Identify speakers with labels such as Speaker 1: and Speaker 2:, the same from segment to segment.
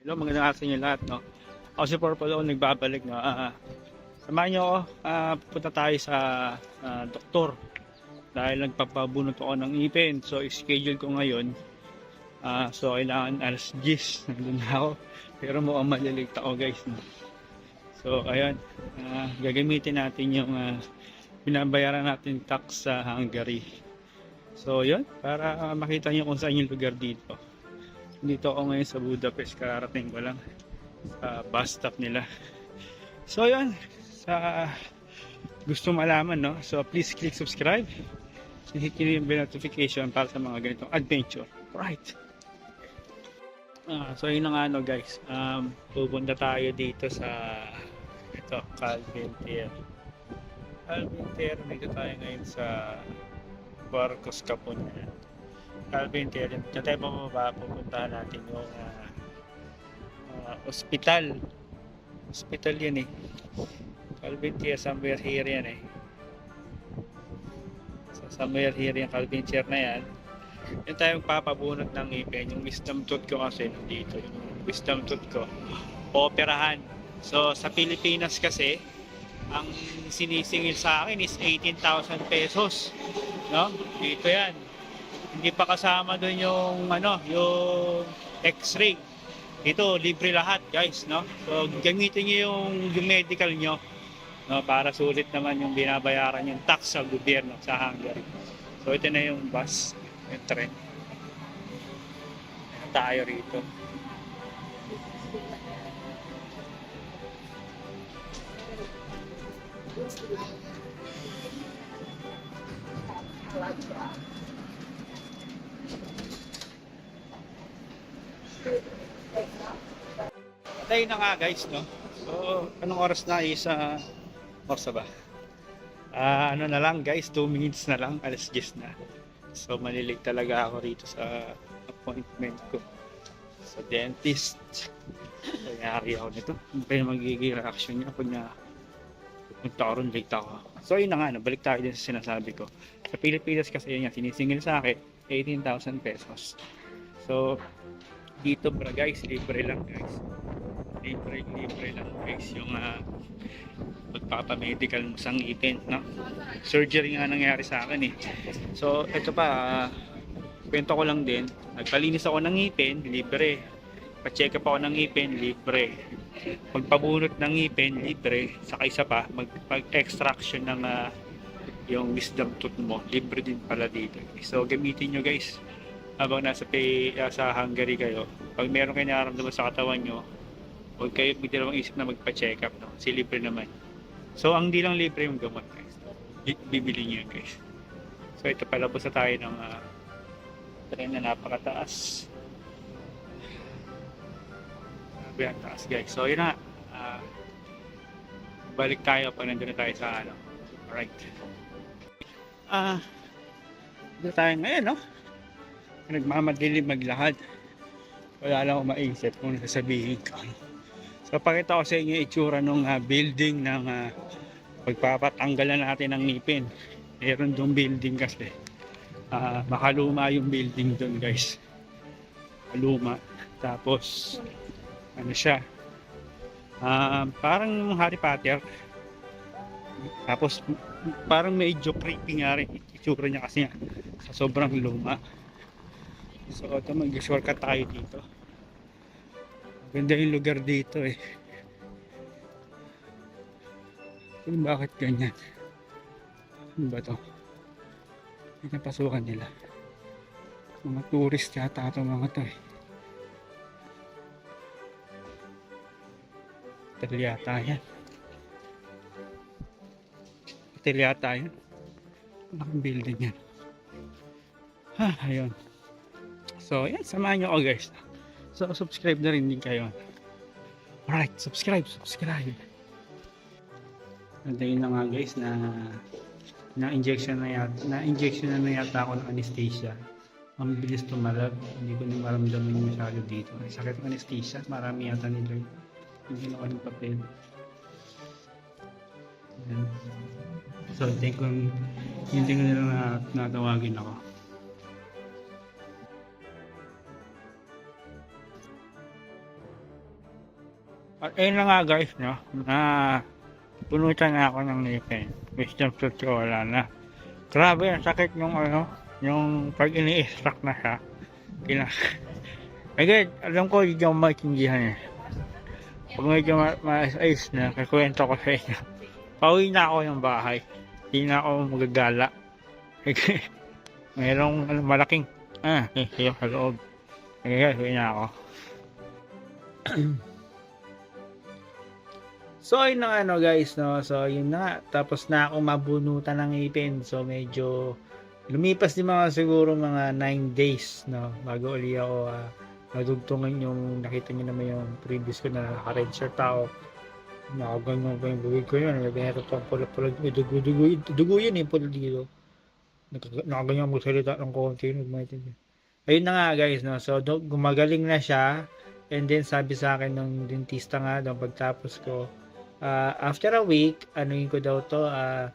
Speaker 1: Hello, magandang araw sa inyo lahat, no? Ako si Purple O, nagbabalik, no? Ah, samahan niyo ako, ah, pupunta tayo sa ah, doktor. Dahil nagpapabunot ako ng ipin. So, schedule ko ngayon. Ah, so, kailangan alas 10. Nandun na ako. Pero mukhang malilate ako, guys, no? So, ayun. Ah, gagamitin natin yung ah, binabayaran natin tax sa Hungary. So, yun. Para makita niyo kung saan yung lugar dito. Dito ako ngayon sa Budapest, kararating ko lang sa bus stop nila. So yun, sa gusto malaman, no? So please click subscribe and hit nyo yung bell notification para sa mga ganitong adventure. Right. Ah, so yun na nga no guys, um, pupunta tayo dito sa ito. Calvin Pier, dito tayo ngayon sa Barcos Capon. Calvin Pier, dito tayo pababa, pupuntahan natin yung ah, ah, ospital. Hospital yan eh. Calvin Tier, somewhere here yan eh. So, somewhere here yung Calvin Tier na yan. Yan tayo magpapabunot ng ipin. Yung wisdom tooth ko kasi nandito. Yung wisdom tooth ko. Operahan. So, sa Pilipinas kasi, ang sinisingil sa akin is 18,000 pesos. No? Dito yan. Hindi pa kasama doon yung ano, yung x-ray. Ito, libre lahat, guys, no? So, gamitin niyo yung, yung medical nyo, no? Para sulit naman yung binabayaran yung tax sa gobyerno sa Hungary. So, ito na yung bus, yung train. Tayo rito. Tayo na nga guys, no? So, anong oras na is, uh, oras ba? Ah, ano na lang guys, 2 minutes na lang, alas 10 na. So, malilig talaga ako rito sa appointment ko sa dentist. Kayari ako nito. Ano kaya magiging reaction niya pag na pupunta ako ron, late ako. So, yun na nga, no? balik tayo din sa sinasabi ko. Sa Pilipinas kasi yun nga, sinisingil sa akin, 18,000 pesos. So, dito bra guys, libre lang guys. Libre libre lang guys yung uh, magpapamedical mo sa ngipin no? surgery nga nangyari sa akin eh. So ito pa uh, kwento ko lang din. Nagpalinis ako ng ngipin libre. Pa-check up ako ng ngipin libre. Magpabunot ng ngipin libre. Saka isa pa mag, extraction ng uh, yung wisdom tooth mo. Libre din pala dito. So gamitin nyo guys habang nasa pay, uh, sa Hungary kayo pag meron kayo nararamdaman sa katawan nyo huwag kayo bigdalawang isip na magpa-check up no? kasi libre naman. So ang di lang libre yung gamot guys. Bi- bibili nyo yun guys. So ito palabas na tayo ng uh, train na napakataas. Grabe ang taas guys. So yun na. Uh, balik tayo pag nandun na tayo sa ano right. Ah uh, dito tayo ngayon no nagmamadilim maglakad. Wala lang akong maisip kung sasabihin ko. So pakita ko sa inyo itsura ng uh, building ng uh, pagpapatanggalan natin ng ngipin. Meron doon building kasi. Uh, makaluma yung building doon guys. Maluma tapos ano siya? Uh, parang Harry Potter. Tapos parang medyo creepy nga rin itsura niya kasi nga sa sobrang luma So ito mag-shortcut tayo dito. Ganda yung lugar dito eh. Kung bakit ganyan? Ano ba to? Pinapasukan nila. Mga tourist yata ito mga to eh. Hotel yata yan. Hotel yata yan. Malaking building yan. Ha, ayun. So, yan, samahan nyo ako guys. So, subscribe na rin din kayo. Alright, subscribe, subscribe. Antayin na nga guys na na-injection na yata, na-injection na, na yata ako ng anesthesia. Ang bilis tumalab. Hindi ko na maramdaman yung masyado dito. Sakit ng anesthesia. Marami yata nila yun. Hindi na ng papel. Yan. So, hindi ko, hindi ko nila na, natawagin ako. At ayun na nga guys, no, na punutan na ako ng ngipin. Wisdom tooth ko wala na. Grabe, ang sakit yung ano, yung pag ini-extract na siya. Kina... Again, alam ko hindi ako maintindihan eh. Pag medyo ma- maayos na, kakwento ko sa inyo. Pauwi na ako ng bahay. Hindi na ako magagala. Mayroong ano, malaking ah, eh, sa loob. Uwi na ako. So, ayun na ano guys, no? So, yun na. Tapos na ako mabunutan ng ipin. So, medyo lumipas din mga siguro mga 9 days, no? Bago uli ako uh, nadugtungan yung nakita niyo naman yung previous ko na naka-red shirt ako. Nakaganyan ko yung bubig ko yun. Ganyan ito ang pula-pula. May dugo-dugo. Dugo yun eh, pula dito. Naka- Nakaganyan mo salita ng konti. Nagmaitin. Ayun na nga guys, no? So, gumagaling na siya. And then, sabi sa akin ng dentista nga, nung pagtapos ko, ah, after a week, anuin ko daw to, ah,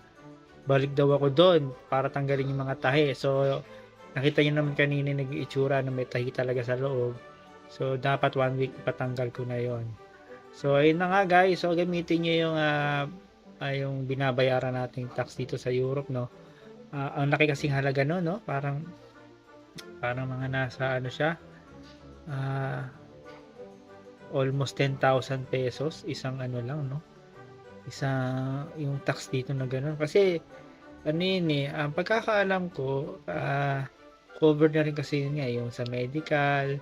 Speaker 1: balik daw ako doon para tanggalin yung mga tahi. So, nakita niyo naman kanina nag-iitsura na may tahi talaga sa loob. So, dapat one week patanggal ko na yon. So, ayun na nga guys. So, gamitin niyo yung, ah, ah, yung binabayaran nating tax dito sa Europe, no? Ah, ang laki kasing halaga no, no? Parang, parang mga nasa, ano siya, ah, almost 10,000 pesos isang ano lang no isang yung tax dito na gano'n kasi ano yun eh ang pagkakaalam ko ah, covered na rin kasi yun nga yung sa medical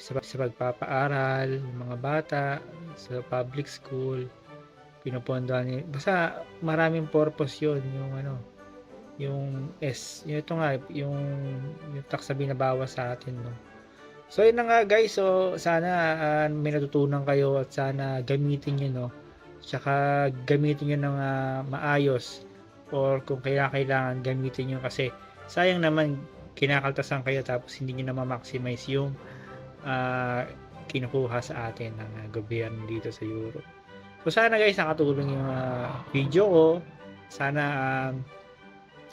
Speaker 1: sa, sa pagpapaaral ng mga bata sa public school pinupondohan niya basta maraming purpose yun yung ano yung S yung ito nga yung yung tax na binabawas sa atin no? So yun na nga guys, so sana ah, may natutunan kayo at sana gamitin nyo no. Tsaka gamitin nyo ng ah, maayos or kung kaya kailangan gamitin nyo kasi sayang naman kinakaltasan kayo tapos hindi nyo na ma-maximize yung ah, kinukuha sa atin ng ah, gobyerno dito sa Europe. So sana guys nakatulong yung ah, video ko. Sana um,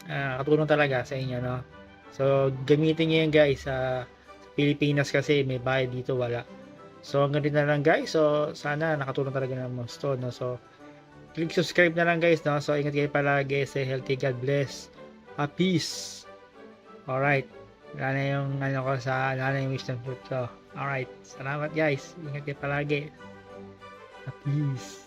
Speaker 1: ah, nakatulong talaga sa inyo no. So gamitin nyo yan guys sa Pilipinas kasi may bayad dito wala. So hanggang din na lang guys. So sana nakatulong talaga ng gusto no. So click subscribe na lang guys no. So ingat kayo palagi. Stay healthy. God bless. Ah, peace. Alright. Wala na yung ano ko sa wala na yung wisdom fruit ko. Alright. Salamat guys. Ingat kayo palagi. Ah, peace.